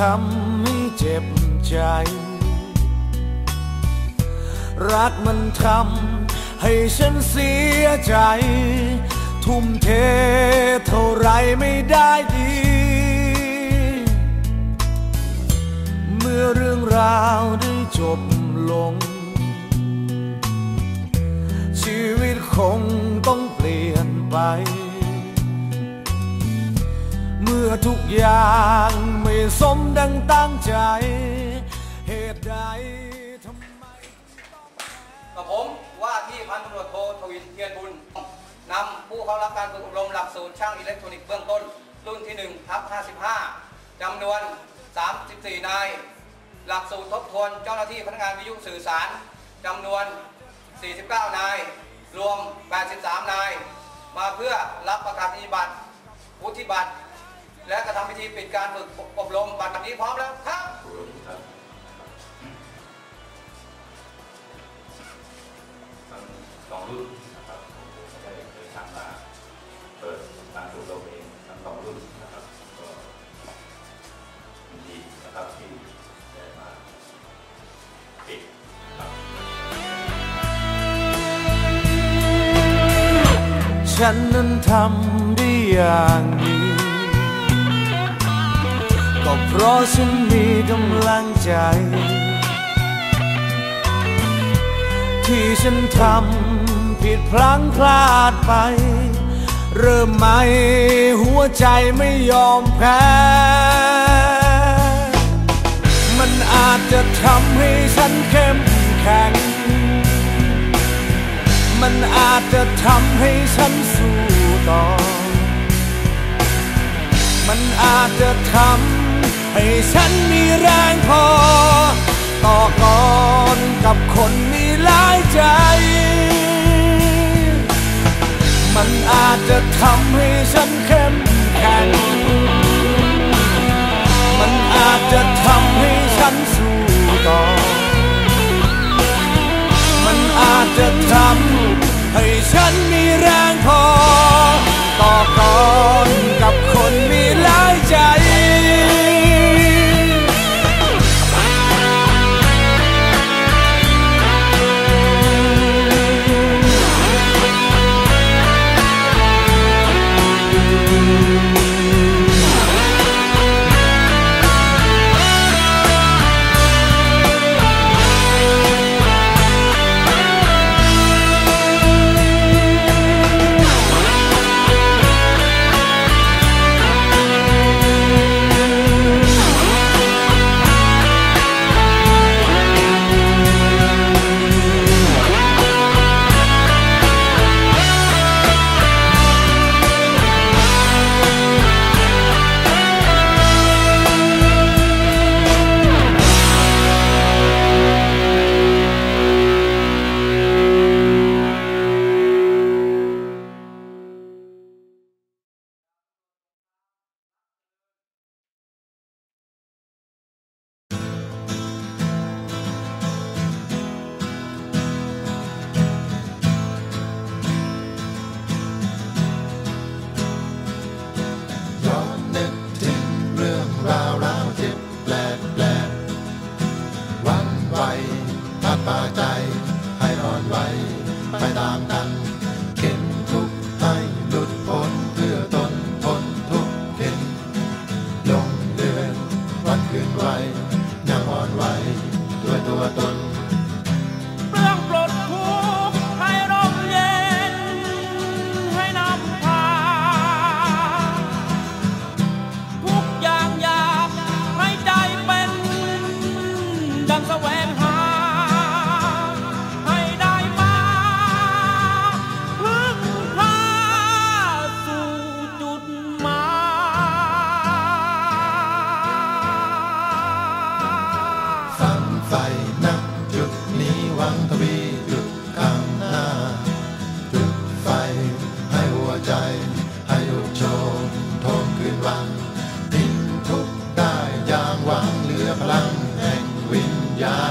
ทำให้เจ็บใจ รักมันทำให้ฉันเสียใจ ทุ่มเทเท่าไรไม่ได้ดี เมื่อเรื่องราวได้จบลง ชีวิตคงต้องเปลี่ยนไป เมื่อทุกอย่าง สมดังตั้งใจ เหตุใดทำไมกับผมว่าที่พันตำรวจโททวินเทียนบุญนำผู้เข้ารับการฝึกอบรมหลักสูตรช่างอิเล็กทรอนิกส์เบื้องต้น รุ่นที่1ทับ55จำนวน 34 นาย หลักสูตรทบทวนเจ้าหน้าที่พนักงานวิทยุสื่อสารจำนวน 49 นาย รวม 83 นาย มาเพื่อรับประกาศนียบัตรวุฒิบัตร และกระทำพิธีปิดการฝึกอบรมบัตรนี้พร้อมแล้วครับทั้งสองรุ่นนะครับผมได้เดินทางมาเปิดการอบรมเองทั้งสองรุ่นนะครับก็ยินดีนะครับที่ได้มาปิดครับฉันนั้นทำได้อย่างนี้ ก็เพราะฉันมีกำลังใจ ที่ฉันทำผิดพลั้งพลาดไป เริ่มใหม่หัวใจไม่ยอมแพ้ มันอาจจะทำให้ฉันเข้มแข็ง มันอาจจะทำให้ฉันสู้ต่อ มันอาจจะทำ ให้ฉันมีแรงพอ ต่อกรกับคนมีหลายใจ มันอาจจะทำให้ฉันเข้มแข็ง มันอาจจะทำให้ฉันสู้ต่อ มันอาจจะทำให้ฉันมี วิ